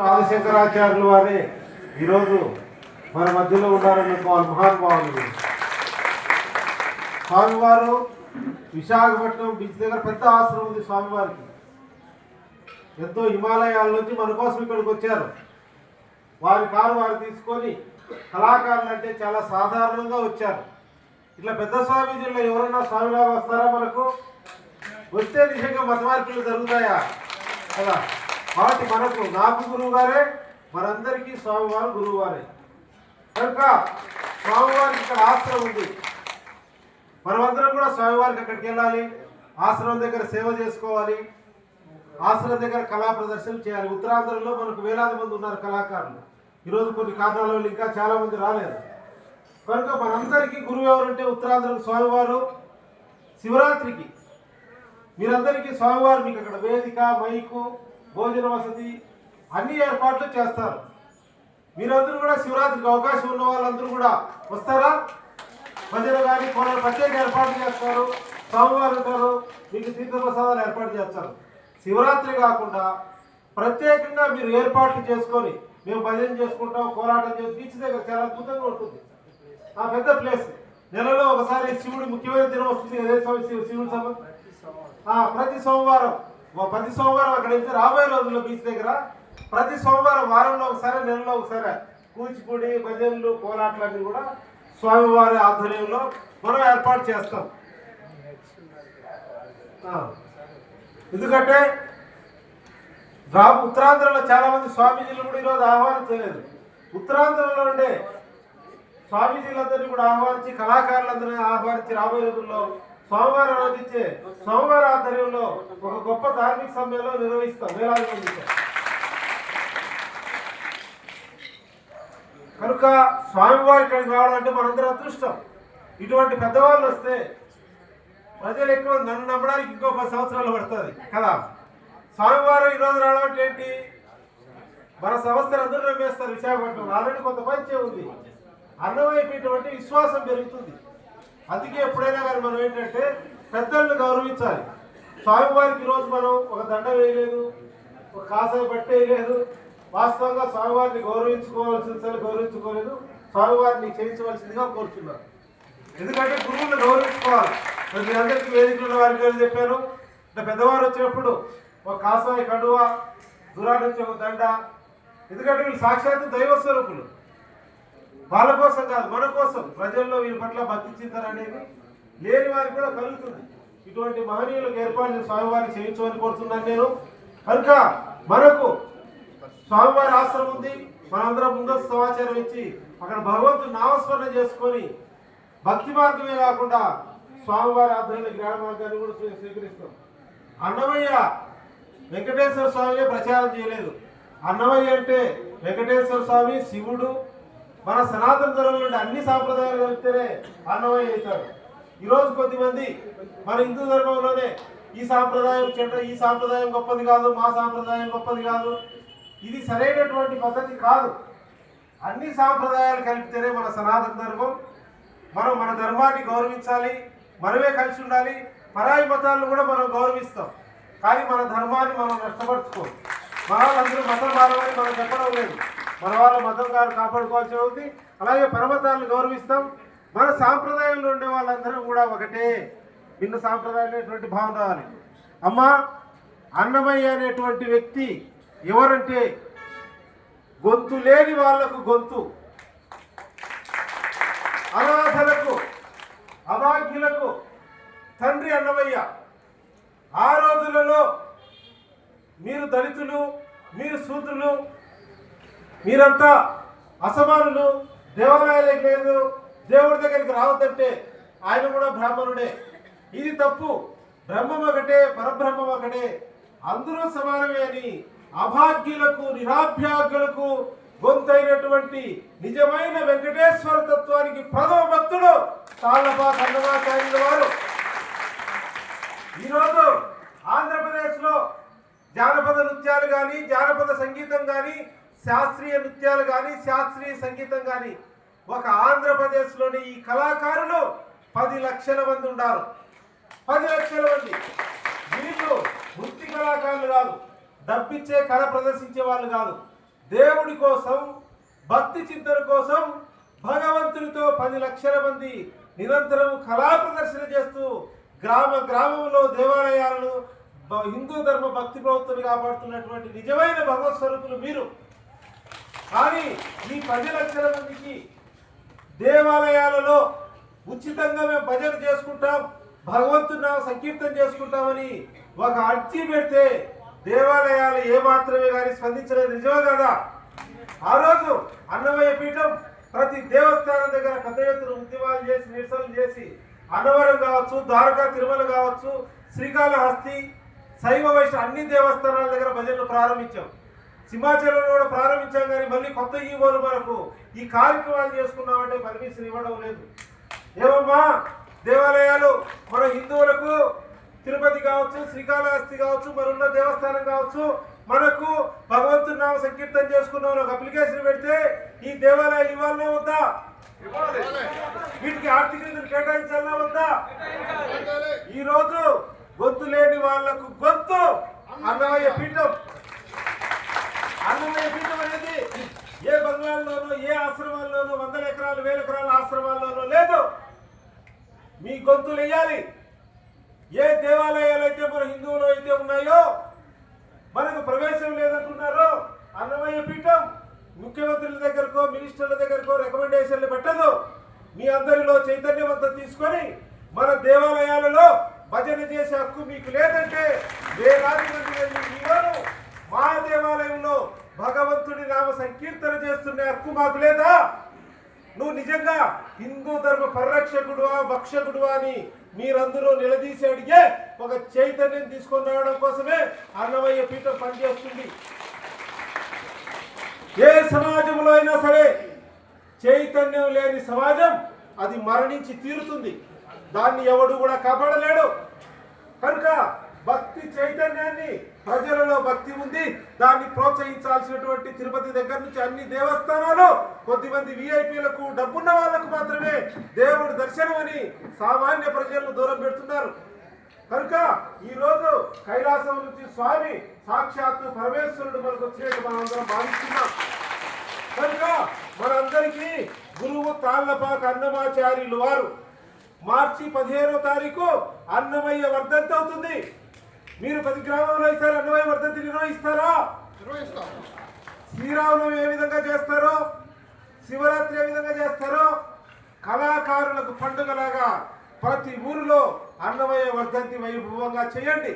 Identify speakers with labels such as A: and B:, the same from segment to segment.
A: ఆదిశంకరాచార్యులు వారే ఈరోజు మన మధ్యలో ఉన్నారనుకోవాలి మహానుభావులు. స్వామివారు విశాఖపట్నం బీచ్ దగ్గర పెద్ద ఆశ్రమం ఉంది స్వామివారికి. ఎంతో హిమాలయాల నుంచి మన కోసం ఇక్కడికి వచ్చారు. వారి కారు వారు తీసుకొని కళాకారులు అంటే చాలా సాధారణంగా వచ్చారు. ఇట్లా పెద్ద స్వామీజీల్లో ఎవరన్నా స్వామిలాగా వస్తారా మనకు? వస్తే నిజంగా మతమార్పులు జరుగుతాయా? కదా. కాబట్టి మనకు నాకు గురువు గారే మనందరికీ స్వామివారు గురువువారే కనుక స్వామివారికి ఇక్కడ ఆశ్రమం ఉంది. మనమందరం కూడా స్వామివారికి అక్కడికి వెళ్ళాలి. ఆశ్రమం దగ్గర సేవ చేసుకోవాలి. ఆశ్రమం దగ్గర కళా ప్రదర్శన చేయాలి. ఉత్తరాంధ్రలో మనకు వేలాది మంది ఉన్నారు కళాకారులు. ఈరోజు కొన్ని కారణాల వల్ల ఇంకా చాలామంది రాలేదు. కనుక మనందరికీ గురువు ఎవరంటే ఉత్తరాంధ్ర స్వామివారు? శివరాత్రికి. మీరందరికీ స్వామివారు మీకు అక్కడ వేదిక మైకు భోజన వసతి అన్ని ఏర్పాట్లు చేస్తారు. మీరందరూ కూడా శివరాత్రికి అవకాశం ఉన్న వాళ్ళందరూ కూడా వస్తారా? భజన కానీ కొన్ని ప్రత్యేక ఏర్పాట్లు చేస్తారు. స్వామివారు ఉంటారు. మీకు తీర్థప్రసాదాలు ఏర్పాటు చేస్తారు. శివరాత్రి కాకుండా ప్రత్యేకంగా మీరు ఏర్పాట్లు చేసుకొని మేము భజన చేసుకుంటాం కోరాటం చేసి బీచ్ దగ్గర చాలా అద్భుతంగా ఉంటుంది. ఆ పెద్ద ప్లేస్. నెలలో ఒకసారి శివుడి ముఖ్యమైన దినం వస్తుంది. అదే శివుడి సభ ప్రతి సోమవారం ప్రతి సోమవారం అక్కడ వెళ్తే రాబోయే రోజుల్లో బీచ్ దగ్గర ప్రతి సోమవారం వారంలో ఒకసారి నెలలో ఒకసారి కూచిపూడి భజనలు కోలాట్లన్నీ కూడా స్వామివారి ఆధ్వర్యంలో మనం ఏర్పాటు చేస్తాం. ఎందుకంటే రాబు ఉత్తరాంధ్రలో చాలా మంది స్వామీజీలు కూడా ఈరోజు ఆహ్వానించలేదు ఉత్తరాంధ్రలో ఉండే స్వామీజీలందరినీ కూడా ఆహ్వానించి కళాకారులందరినీ ఆహ్వానించి రాబోయే రోజుల్లో స్వామివారి ఆరాధించే స్వామివారి ఆధ్వర్యంలో ఒక గొప్ప ధార్మిక సమయంలో నిర్వహిస్తాం. వేలాది మంది. కనుక స్వామివారి ఇక్కడికి రావాలంటే మనందరం అదృష్టం. ఇటువంటి పెద్దవాళ్ళు వస్తే ప్రజలు ఎక్కువ నన్ను నమ్మడానికి ఇంకో పది సంవత్సరాలు పడుతుంది కదా. స్వామివారు ఈరోజు రావడం అంటే ఏంటి? మన సంస్థలు అందరూ నమ్మేస్తారు విశాఖపట్నం ఆల్రెడీ కొంత పరిచయం ఉంది. అన్నమైపోయినటువంటి విశ్వాసం పెరుగుతుంది. అందుకే ఎప్పుడైనా కానీ మనం ఏంటంటే పెద్దలను గౌరవించాలి. స్వామివారికి ఈరోజు మనం ఒక దండ వేయలేదు ఒక కాసాయి బట్ట వేయలేదు. వాస్తవంగా స్వామివారిని గౌరవించుకోవాల్సిన సరే గౌరవించుకోలేదు. స్వామివారిని చేయించవలసిందిగా కోరుతున్నాను ఎందుకంటే గురువులను గౌరవించుకోవాలి. మీ అందరికీ వేదికలు వారికి పేరు చెప్పాను. అంటే పెద్దవారు వచ్చినప్పుడు ఒక కాసాయి కడువ దూరా నుంచి ఒక దండ. ఎందుకంటే వీళ్ళు సాక్షాత్ దైవ స్వరూపులు. వాళ్ళ కోసం కాదు మన కోసం. ప్రజల్లో వీళ్ళ పట్ల భక్తి చింతన అనేది లేని వారికి కూడా కలుగుతుంది. ఇటువంటి మహనీయులకు ఏర్పాటు స్వామివారిని చేయించమని కోరుతున్నాను నేను. కనుక మనకు స్వామివారి ఆశ్రమం ఉంది. మనందరం ముందస్తు సమాచారం ఇచ్చి అక్కడ భగవంతుడు నామస్మరణ చేసుకొని భక్తి మార్గమే కాకుండా స్వామివారి ఆధ్వర్యంలో జ్ఞాన మార్గాన్ని కూడా స్వీ- స్వీకరిస్తాం. అన్నమయ్య వెంకటేశ్వర స్వామినే ప్రచారం చేయలేదు. అన్నమయ్య అంటే వెంకటేశ్వర స్వామి శివుడు మన సనాతన ధర్మం నుండి అన్ని సాంప్రదాయాలు కలిపితేనే అన్నమయ్య అవుతారు ఈరోజు కొద్దిమంది మన హిందూ ధర్మంలోనే ఈ సాంప్రదాయం చెడ్డ ఈ సాంప్రదాయం గొప్పది కాదు మా సాంప్రదాయం గొప్పది కాదు. ఇది సరైనటువంటి పద్ధతి కాదు. అన్ని సాంప్రదాయాలు కలిపితేనే మన సనాతన ధర్మం మనం మన ధర్మాన్ని గౌరవించాలి మనమే కలిసి ఉండాలి. పరాయి మతాలను కూడా మనం గౌరవిస్తాం. కానీ మన ధర్మాన్ని మనం నష్టపరచుకోం. మన మతం మారమని మనం చెప్పడం లేదు. మన వాళ్ళ మతం గారు కాపాడుకోవాల్సి ఉంది. అలాగే పర్వతాలను గౌరవిస్తాం. మన సాంప్రదాయంలో ఉండే వాళ్ళందరూ కూడా ఒకటే. భిన్న సాంప్రదాయమైనటువంటి భావన రావాలి. అమ్మ అన్నమయ్య అనేటువంటి వ్యక్తి ఎవరంటే గొంతు లేని వాళ్ళకు గొంతు. అనాథలకు అభాగ్యులకు తండ్రి అన్నమయ్య. ఆ రోజులలో మీరు దళితులు మీరు శూద్రులు మీరంతా అసమానులు దేవాలయాలకు లేదు దేవుడి దగ్గరికి రావద్దంటే ఆయన కూడా బ్రాహ్మణుడే. ఇది తప్పు. బ్రహ్మం ఒకటే పరబ్రహ్మం ఒకటే. అందరూ సమానమే అని అభాగ్యులకు నిరాభ్యాగ్యులకు గొంతైనటువంటి నిజమైన వెంకటేశ్వర తత్వానికి ప్రథమ భక్తుడు తాళ్ళపా కన్నమాచార్యుల వారు. ఈరోజు ఆంధ్రప్రదేశ్లో జానపద నృత్యాలు కానీ జానపద సంగీతం కానీ నృత్యాలు కానీ శాస్త్రీయ సంగీతం కానీ ఒక ఆంధ్రప్రదేశ్లోని ఈ కళాకారులు పది లక్షల మంది ఉన్నారు పది లక్షల మంది. వీళ్ళు వృత్తి కళాకారులు కాదు డబ్బిచ్చే కళ ప్రదర్శించే వాళ్ళు కాదు. దేవుడి కోసం భక్తి చింతన కోసం భగవంతుడితో పది లక్షల మంది నిరంతరం కళా ప్రదర్శన చేస్తూ గ్రామ గ్రామంలో దేవాలయాలను హిందూ ధర్మ భక్తి ప్రవృత్తులు కాపాడుతున్నటువంటి నిజమైన భగవత్ స్వరూపులు మీరు. కానీ ఈ పది లక్షల మందికి దేవాలయాలలో ఉచితంగా మేము భజన చేసుకుంటాం భగవంతుని సంకీర్తం సంకీర్తన చేసుకుంటామని ఒక అర్జీ పెడితే దేవాలయాలు ఏమాత్రమే కానీ స్పందించలేదు. నిజమే కదా? ఆ రోజు అన్నమయ్య పీఠం ప్రతి దేవస్థానం దగ్గర పెద్ద ఎత్తున ఉద్యమాలు చేసి నిరసనలు చేసి అన్నవరం కావచ్చు ద్వారకా తిరుమల కావచ్చు శ్రీకాళహస్తి శైవ వైష్ణ అన్ని దేవస్థానాల దగ్గర భజనలు ప్రారంభించాం. సింహాచలంలో కూడా ప్రారంభించాం కానీ మళ్ళీ కొత్త ఈవోలు మనకు ఈ కార్యక్రమాలు చేసుకున్నామంటే పర్మిషన్ ఇవ్వడం లేదు. ఏమమ్మా? దేవాలయాలు మన హిందువులకు తిరుపతి కావచ్చు శ్రీకాళహస్తి కావచ్చు మరున్న దేవస్థానం కావచ్చు మనకు భగవంతుని నామ సంకీర్తన చేసుకున్నాం ఒక అప్లికేషన్ పెడితే ఈ దేవాలయాలు ఇవ్వాలనే వద్దా? వీటికి ఆర్థిక నిధులు కేటాయించాలనే వద్దా? ఈరోజు గొంతు లేని వాళ్ళకు గొంతు అన్నమయ్య పీఠం. అన్నమయ్య పీఠం అనేది ఏ బంగ్లాల్లోనూ ఏ ఆశ్రమాల్లోనూ వందల ఎకరాలు వేల ఎకరాల ఆశ్రమాల్లోనూ లేదు. మీ గొంతులు వేయాలి. ఏ దేవాలయాలు అయితే మన హిందువులు అయితే ఉన్నాయో మనకు ప్రవేశం లేదంటున్నారో అన్నమయ్య పీఠం ముఖ్యమంత్రుల దగ్గరకో మినిస్టర్ల దగ్గరకో రికమెండేషన్లు పెట్టదు. మీ అందరిలో చైతన్యవంతం తీసుకొని మన దేవాలయాలలో భజన చేసే హక్కు మీకు లేదంటే వేలాది మంది మా దేవాలయంలో భగవంతుడి నామ సంకీర్తన చేస్తున్న హక్కు మాకు లేదా? నువ్వు నిజంగా హిందూ ధర్మ పరిరక్షకుడువా భక్షకుడువా అని మీరందరూ నిలదీసి అడిగే ఒక చైతన్యం తీసుకొని రావడం కోసమే అన్నమయ్య పీఠం పనిచేస్తుంది. ఏ సమాజంలో అయినా సరే చైతన్యం లేని సమాజం అది మరణించి తీరుతుంది. దాన్ని ఎవడు కూడా కాపాడలేడు. కనుక భక్తి చైతన్యాన్ని ప్రజలలో భక్తి ఉంది. దాన్ని ప్రోత్సహించాల్సినటువంటి తిరుపతి దగ్గర నుంచి అన్ని దేవస్థానాలు కొద్దిమంది విఐపీలకు డబ్బున్న వాళ్ళకు మాత్రమే దేవుడి దర్శనం అని సామాన్య ప్రజలను దూరం పెడుతున్నారు. కనుక ఈరోజు కైలాసం నుంచి స్వామి సాక్షాత్తు పరమేశ్వరుడు మనకు వచ్చినట్టు మనందరం భావిస్తున్నాం. కనుక మనందరికీ గురువు తాళ్ళపాక అన్నమాచార్యులు వారు మార్చి పదిహేనో తారీఖు అన్నమయ్య వర్ధంతి అవుతుంది. మీరు ప్రతి గ్రామంలో ఈసారి అన్నమయ్య వర్ధంతి నిర్వహిస్తారా శ్రీరామనవమి ఏ విధంగా చేస్తారో శివరాత్రి ఏ విధంగా చేస్తారో కళాకారులకు పండుగలాగా ప్రతి ఊరిలో అన్నమయ్య వర్ధంతి వైభవంగా చేయండి.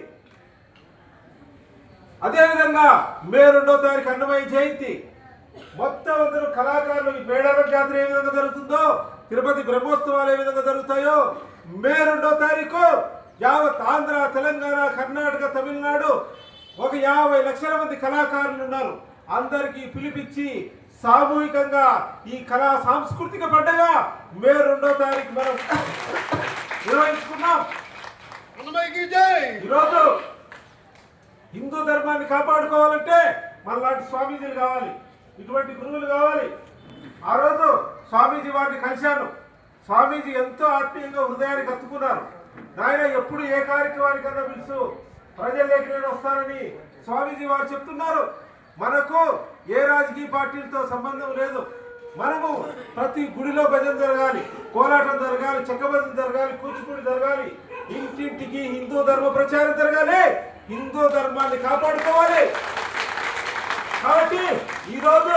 A: అదేవిధంగా మే రెండో తారీఖు అన్నమయ్య జయంతి. మొత్తం అందరూ కళాకారులు ఈ మేడారం జాతర ఏ విధంగా జరుగుతుందో తిరుపతి బ్రహ్మోత్సవాలు ఏ విధంగా జరుగుతాయో మే రెండో తారీఖు యావత్ ఆంధ్ర తెలంగాణ కర్ణాటక తమిళనాడు ఒక యాభై లక్షల మంది కళాకారులు ఉన్నారు. అందరికీ పిలిపించి సామూహికంగా ఈ కళా సాంస్కృతిక పండుగ మే రెండో తారీఖు మనం నిర్వహించుకున్నాం ఈరోజు హిందూ ధర్మాన్ని కాపాడుకోవాలంటే మనలాంటి స్వామీజీలు కావాలి. ఇటువంటి గురువులు కావాలి. ఆ రోజు స్వామీజీ వారిని కలిశాను. స్వామీజీ ఎంతో ఆత్మీయంగా హృదయానికి హత్తుకున్నారు నాయన ఎప్పుడు ఏ కార్యక్రమానికన్నా పిలుసు ప్రజల్లోకి నేను వస్తానని స్వామీజీ వారు చెప్తున్నారు. మనకు ఏ రాజకీయ పార్టీలతో సంబంధం లేదు. మనము ప్రతి గుడిలో భజన జరగాలి కోలాటం జరగాలి చెక్కభజన జరగాలి కూచిపూడి జరగాలి ఇంటింటికి హిందూ ధర్మ ప్రచారం జరగాలి హిందూ ధర్మాన్ని కాపాడుకోవాలి. కాబట్టి ఈరోజు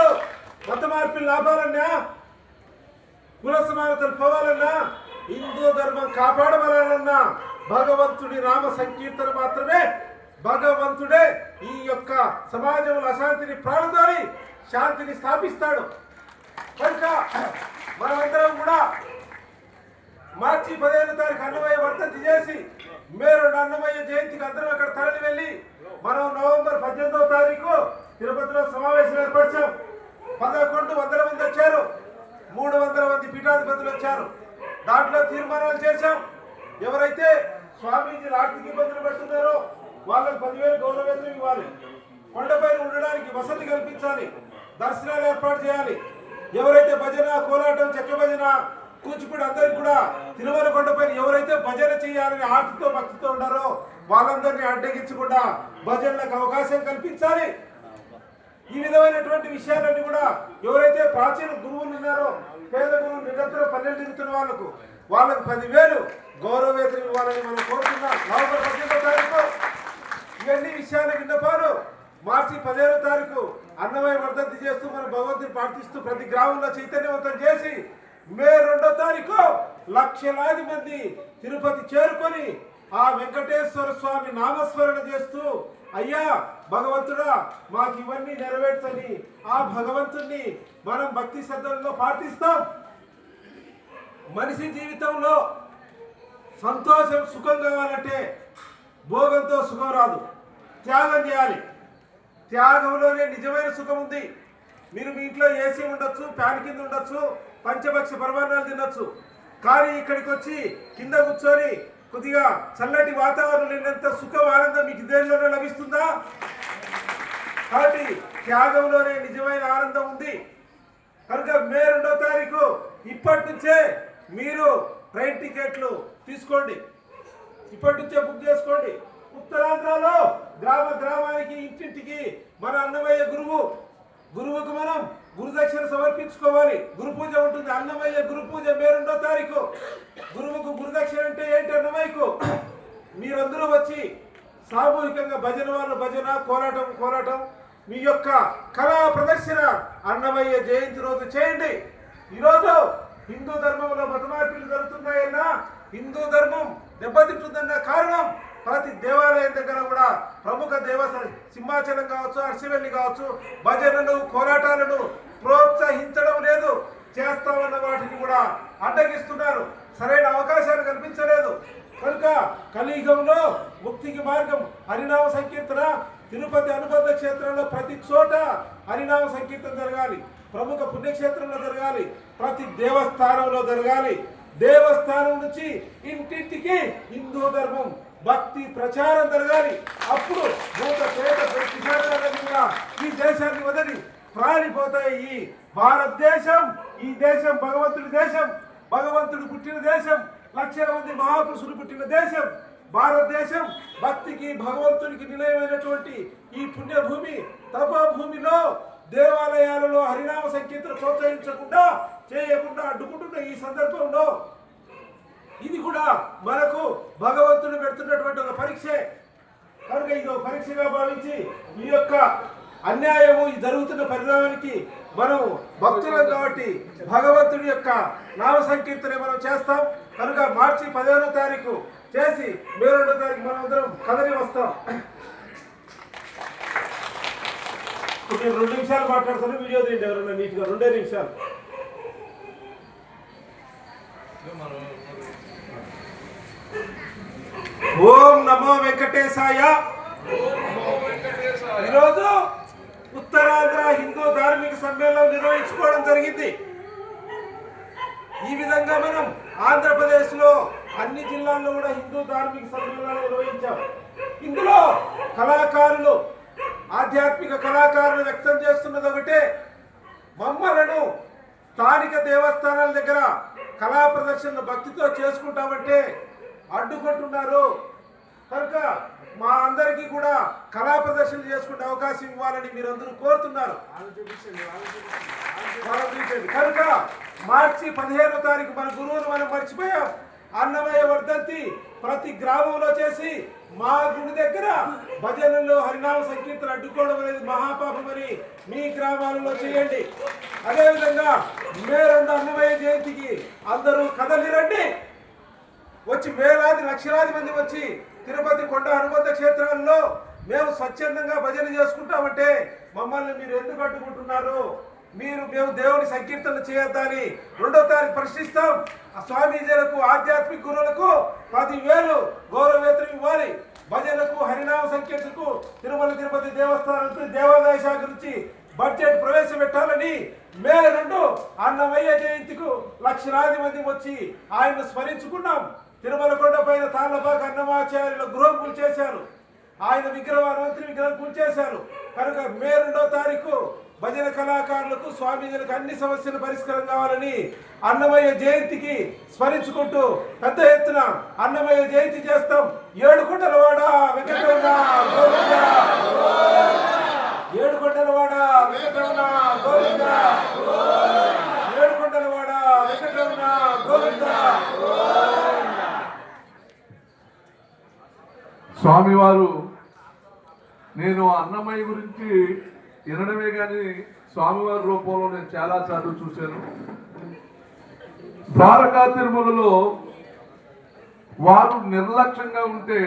A: మత మార్పులు లాభాలన్నా కుల సమానతలు పోవాలన్నా హిందూ ధర్మం కాపాడబడాలన్నా భగవంతుడి నామ సంకీర్తన మాత్రమే భగవంతుడే ఈ యొక్క సమాజంలో అశాంతిని ప్రాణదోలి శాంతిని స్థాపిస్తాడు. కనుక మనమందరం కూడా మార్చి పదిహేను తారీఖు అన్నమయ్య వర్ధంతి చేసి మేరు అన్నమయ్య జయంతికి అందరం అక్కడ తరలి వెళ్ళి మనం నవంబర్ పద్దెనిమిదవ తారీఖు తిరుపతిలో సమావేశం ఏర్పరిచాం. పదకొండు వందల మంది వచ్చారు. మూడు వందల మంది పీఠాధిపతులు వచ్చారు. దాంట్లో తీర్మానాలు చేశాం. ఎవరైతే స్వామీజీలు ఆర్థిక ఇబ్బందులు పెడుతున్నారో వాళ్ళకు పదివేలు గౌరవేతనం ఇవ్వాలి. కొండపైన ఉండడానికి వసతి కల్పించాలి. దర్శనాలు ఏర్పాటు చేయాలి. ఎవరైతే భజన కోలాటం చెక్క భజన కూచిపూడి అందరికి కూడా తిరుమల కొండపైన ఎవరైతే భజన చేయాలని ఆర్తితో భక్తితో ఉన్నారో వాళ్ళందరినీ అడ్డగించకుండా భజనలకు అవకాశం కల్పించాలి. ఈ విధమైనటువంటి విషయాలన్నీ కూడా ఎవరైతే ప్రాచీన గురువులు ఉన్నారో పేదలు నిరంతరం పన్నెండు తిరుగుతున్న వాళ్ళకు వాళ్ళకు పదివేలు గౌరవ వేతనం ఇవ్వాలని మనం కోరుతున్నాం. నవంబర్ పద్దెనిమిదో తారీఖు ఇవన్నీ విషయాల విన్నపాలు. మార్చి పదిహేనో తారీఖు అన్నమయ్య వర్ధంతి చేస్తూ మన భగవంతుని ప్రార్థిస్తూ ప్రతి గ్రామంలో చైతన్యవంతం చేసి మే రెండో తారీఖు లక్షలాది మంది తిరుపతి చేరుకొని ఆ వెంకటేశ్వర స్వామి నామస్మరణ చేస్తూ అయ్యా భగవంతుడా మాకు ఇవన్నీ నెరవేర్చని ఆ భగవంతుణ్ణి మనం భక్తి శ్రద్ధలతో ప్రార్థిస్తాం. మనిషి జీవితంలో సంతోషం సుఖం కావాలంటే భోగంతో సుఖం రాదు. త్యాగం చేయాలి. త్యాగంలోనే నిజమైన సుఖం ఉంది. మీరు మీ ఇంట్లో ఏసీ ఉండొచ్చు ఫ్యాన్ కింద ఉండొచ్చు పంచభక్ష పరమాన్నాలు తినొచ్చు. కానీ ఇక్కడికి వచ్చి కింద కూర్చొని కొద్దిగా చల్లటి వాతావరణం లేనంత సుఖం ఆనందం మీకు దేనిలోనే లభిస్తుందా? కాబట్టి త్యాగంలోనే నిజమైన ఆనందం ఉంది. కనుక మే రెండో తారీఖు ఇప్పటి నుంచే మీరు ట్రైన్ టికెట్లు తీసుకోండి. ఇప్పటి నుంచే బుక్ చేసుకోండి. ఉత్తరాంధ్రలో గ్రామ గ్రామానికి ఇంటింటికి మన అన్నమయ్య గురువు గురువుకు మనం గురుదక్షిణ సమర్పించుకోవాలి. గురు పూజ ఉంటుంది. అన్నమయ్య గురు పూజ మే రెండో తారీఖు. గురువుకు గురుదక్షిణ అంటే ఏంటి అన్నమయ్యకు? మీరందరూ వచ్చి సామూహికంగా భజన వాళ్ళు భజన కోలాటం కోలాటం. మీ యొక్క కళా ప్రదర్శన అన్నమయ్య జయంతి రోజు చేయండి. ఈరోజు హిందూ ధర్మంలో మత మార్పులు జరుగుతున్నాయన్నా హిందూ ధర్మం దెబ్బతింటుందన్న కారణం ప్రతి దేవాలయం దగ్గర కూడా ప్రముఖ దేవస్థానం సింహాచలం కావచ్చు అర్సివెల్లి కావచ్చు భజనలు కోలాటాలను ప్రోత్సహించడం లేదు. చేస్తామన్న వాటిని కూడా అడ్డగిస్తున్నారు. సరైన అవకాశాలు కల్పించలేదు. కనుక కలియుగంలో ముక్తికి మార్గం హరినామ సంకీర్తన తిరుపతి అనుబంధ క్షేత్రంలో ప్రతి చోట హరినామ సంకీర్తన జరగాలి. ప్రముఖ పుణ్యక్షేత్రంలో జరగాలి. ప్రతి దేవస్థానంలో జరగాలి. దేవస్థానం నుంచి ఇంటింటికి హిందూ ధర్మం భక్తి ప్రచారం జరగాలి. అప్పుడు భూత పేద పిశాచాలన్నీగా ఈ దేశాన్ని వదిలి ప్రాణిపోతాయి ఈ భారతదేశం ఈ దేశం భగవంతుడి దేశం భగవంతుడు పుట్టిన దేశం లక్షల మంది మహాపురుషులు పుట్టిన దేశం భారతదేశం భక్తికి భగవంతునికి నిలయమైనటువంటి ఈ పుణ్యభూమి తపభూమిలో దేవాలయాలలో హరినామ సంకీర్తన ప్రోత్సహించకుండా చేయకుండా అడ్డుకుంటున్న ఈ సందర్భంలో ఇది కూడా మనకు భగవంతుడు పెడుతున్నటువంటి ఒక పరీక్షే. కనుక ఇది ఒక పరీక్షగా భావించి ఈ యొక్క అన్యాయము జరుగుతున్న పరిణామానికి మనం భక్తులం కాబట్టి భగవంతుడి యొక్క నామ సంకీర్తనే మనం చేస్తాం. కనుక మార్చి పదిహేనో తారీఖు చేసి మే రెండో తారీఖు మనం అందరం కదలి వస్తాం. ఇప్పుడు నేను రెండు నిమిషాలు మాట్లాడుతాను వీడియో తీయండి ఎవరన్నా నీట్గా. రెండే నిమిషాలు. ఓం నమో వెంకటేశాయ. ఈరోజు ఉత్తరాంధ్ర హిందూ ధార్మిక సమ్మేళనం నిర్వహించుకోవడం జరిగింది. ఈ విధంగా మనం ఆంధ్రప్రదేశ్లో అన్ని జిల్లాల్లో కూడా హిందూ ధార్మిక సమ్మేళనాలు నిర్వహించాం. ఇందులో కళాకారులు ఆధ్యాత్మిక కళాకారులు వ్యక్తం చేస్తున్నది ఒకటే. మమ్మలను స్థానిక దేవస్థానాల దగ్గర కళా ప్రదర్శనలు భక్తితో చేసుకుంటామంటే అడ్డుకుంటున్నారు. కనుక మా అందరికీ కూడా కళా ప్రదర్శనలు చేసుకునే అవకాశం ఇవ్వాలని మీరందరూ కోరుతున్నారు. కనుక మార్చి పదిహేనో తారీఖు మన గురువును మనం మర్చిపోయాం. అన్నమయ్య వర్ధంతి ప్రతి గ్రామంలో చేసి మా గుడి దగ్గర భజనలు హరినామ సంకీర్తన అడ్డుకోవడం అనేది మహాపాపం అని మీ గ్రామాలలో చేయండి. అదేవిధంగా మే రెండు అన్నమయ్య జయంతికి అందరూ కదలిరండి వచ్చి వేలాది లక్షలాది మంది వచ్చి తిరుపతి కొండ అనుబంధ క్షేత్రాల్లో మేము స్వచ్ఛందంగా భజన చేసుకుంటామంటే మమ్మల్ని మీరు ఎందుకు అడ్డుకుంటున్నారు? మీరు మేము దేవుని సంకీర్తన చేయొద్దని రెండో తారీఖు ప్రశ్నిస్తాం. ఆ స్వామీజీలకు ఆధ్యాత్మిక గురువులకు పదివేలు గౌరవేతనం ఇవ్వాలి. భజనకు హరినామ సంకీర్తనకు తిరుమల తిరుపతి దేవస్థానం దేవాదాయ శాఖ నుంచి బడ్జెట్ ప్రవేశపెట్టాలని మే రెండు అన్నమయ్య జయంతికు లక్షలాది మంది వచ్చి ఆయన్ను స్మరించుకున్నాం. తిరుమల కొండ పైన తాళ్ళపాక అన్నమాచార్యుల గృహం కూల్చేశారు. ఆయన విగ్రహం విగ్రహం కూల్చేశారు. కనుక మే రెండో తారీఖు భజన కళాకారులకు స్వామీజీలకు అన్ని సమస్యలు పరిష్కారం కావాలని అన్నమయ్య జయంతికి స్మరించుకుంటూ పెద్ద ఎత్తున అన్నమయ్య జయంతి చేస్తాం. ఏడుకుంటల వాడ వెంకటరమణ గోవింద. ఏడు కొండలవాడ వెంకటరమణ గోవింద. ఏడు కొండలవాడ వెంకటరమణ గోవింద.
B: స్వామివారు నేను అన్నమయ్య గురించి వినడమే కానీ స్వామివారి రూపంలో నేను చాలా సార్లు చూశాను. ద్వారకా తిరుమలలో వారు నిర్లక్ష్యంగా ఉంటే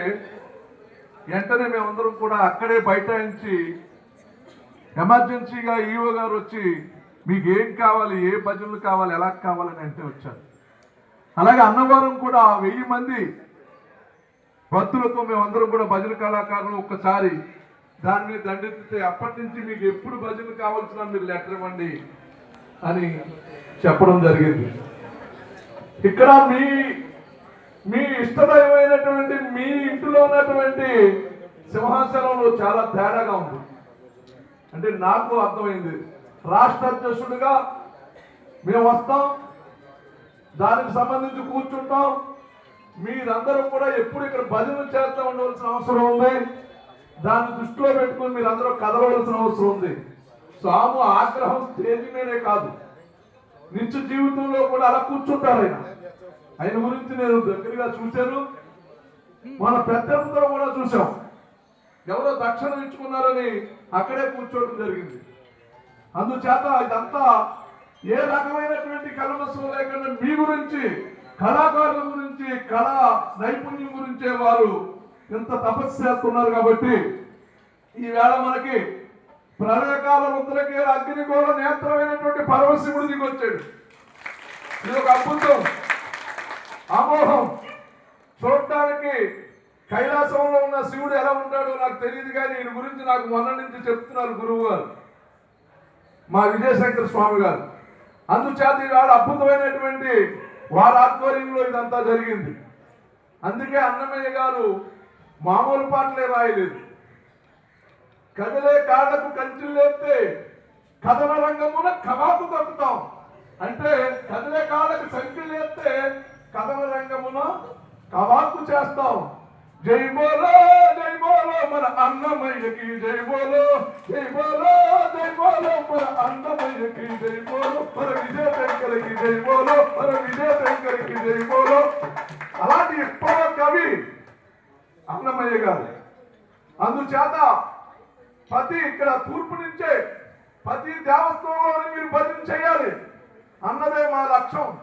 B: వెంటనే మేమందరం కూడా అక్కడే బైఠాయించి ఎమర్జెన్సీగా ఈవో గారు వచ్చి మీకు ఏం కావాలి ఏ భజనలు కావాలి ఎలా కావాలని అంటే వచ్చారు. అలాగే అన్నవరం కూడా వెయ్యి మంది భక్తులతో మేమందరం కూడా భజన కళాకారులు ఒక్కసారి దాని మీద దండెత్తితే అప్పటి నుంచి మీకు ఎప్పుడు భజన కావాల్సిన మీరు లెటర్ ఇవ్వండి అని చెప్పడం జరిగింది. ఇక్కడ మీ మీ ఇష్టదైవమైనటువంటి మీ ఇంటిలో ఉన్నటువంటి సింహాసనంలో చాలా తేడాగా ఉంది. అంటే నాకు అర్థమైంది. రాష్ట్ర అధ్యక్షుడిగా మేము వస్తాం దానికి సంబంధించి కూర్చుంటాం మీరందరూ కూడా ఎప్పుడు ఇక్కడ భజన చేస్తూ ఉండవలసిన అవసరం ఉంది. దాన్ని దృష్టిలో పెట్టుకుని మీరందరూ కదలవలసిన అవసరం ఉంది. స్వాము ఆగ్రహం స్టేజ్ మీదే కాదు. నిత్య జీవితంలో కూడా అలా కూర్చుంటారు ఆయన. ఆయన గురించి నేను దగ్గరగా చూశాను. మన పెద్దలందరూ కూడా చూసాం ఎవరో దక్షిణ ఇచ్చుకున్నారని అక్కడే కూర్చోవడం జరిగింది. అందుచేత ఇదంతా ఏ రకమైనటువంటి కలమసం లేకుండా మీ గురించి కళాకారుల గురించి కళా నైపుణ్యం గురించే వారు ఇంత తపస్సు చేస్తున్నారు కాబట్టి ఈవేళ మనకి ప్రళయకాల రుద్రకే అగ్ని కూడా నేత్రమైనటువంటి పరమశివుడు దిగొచ్చాడు ఇది ఒక అద్భుతం అమోహం చూడటానికి కైలాసంలో ఉన్న శివుడు ఎలా ఉంటాడో నాకు తెలియదు కానీ ఈయన గురించి నాకు మొన్న నుంచి చెప్తున్నారు గురువు గారు మా విజయశంకర స్వామి గారు. అందుచేత ఈవేళ అద్భుతమైనటువంటి వారి ఆధ్వర్యంలో ఇదంతా జరిగింది. అందుకే అన్నమయ్య గారు మామూలు పాటలే రాయలేదు. కదలే కాళ్ళకు కంచెలు లేస్తే కథన రంగమున కవాతు తప్పుతాం అంటే కదిలే కాళ్ళకు సంఖ్యలు లేస్తే కథన రంగమున కవాతు చేస్తాం. జై బోలో జై బోలో మన అన్నమయ్యకి జై బోలో. జై బోలో జై బోలో మన అన్నమయ్యకి జై బోలో. మన విజయ శంకరకి జై బోలో మన విజయ శంకరకి జై బోలో. అలాంటి ఎక్కువ కవి అన్నమయ్య గారు. అందుచేత ప్రతి ఇక్కడ తూర్పు నుంచే ప్రతి దేవస్థానంలో మీరు భజన చేయాలి. అన్నదే మా లక్ష్యం.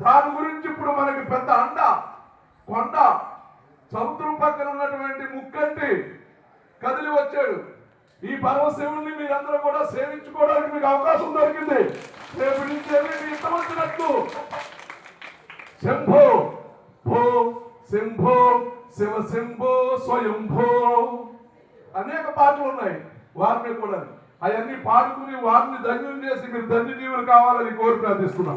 B: దాని గురించి ఇప్పుడు మనకి పెద్ద ఈ పరమశివుణ్ణి మీరందరూ కూడా సేవించుకోవడానికి మీకు అవకాశం దొరికింది. రేపు నుంచి మీ ఇష్టం వచ్చినట్టు. శంభో భో శంభో శివ శంభో స్వయంభో అనేక పాటలు ఉన్నాయి. వారిని కూడా. అవన్నీ పాడుకుని వారిని ధన్యం చేసి మీరు ధన్యజీవులు కావాలని కోరి ప్రార్థిస్తున్నాం.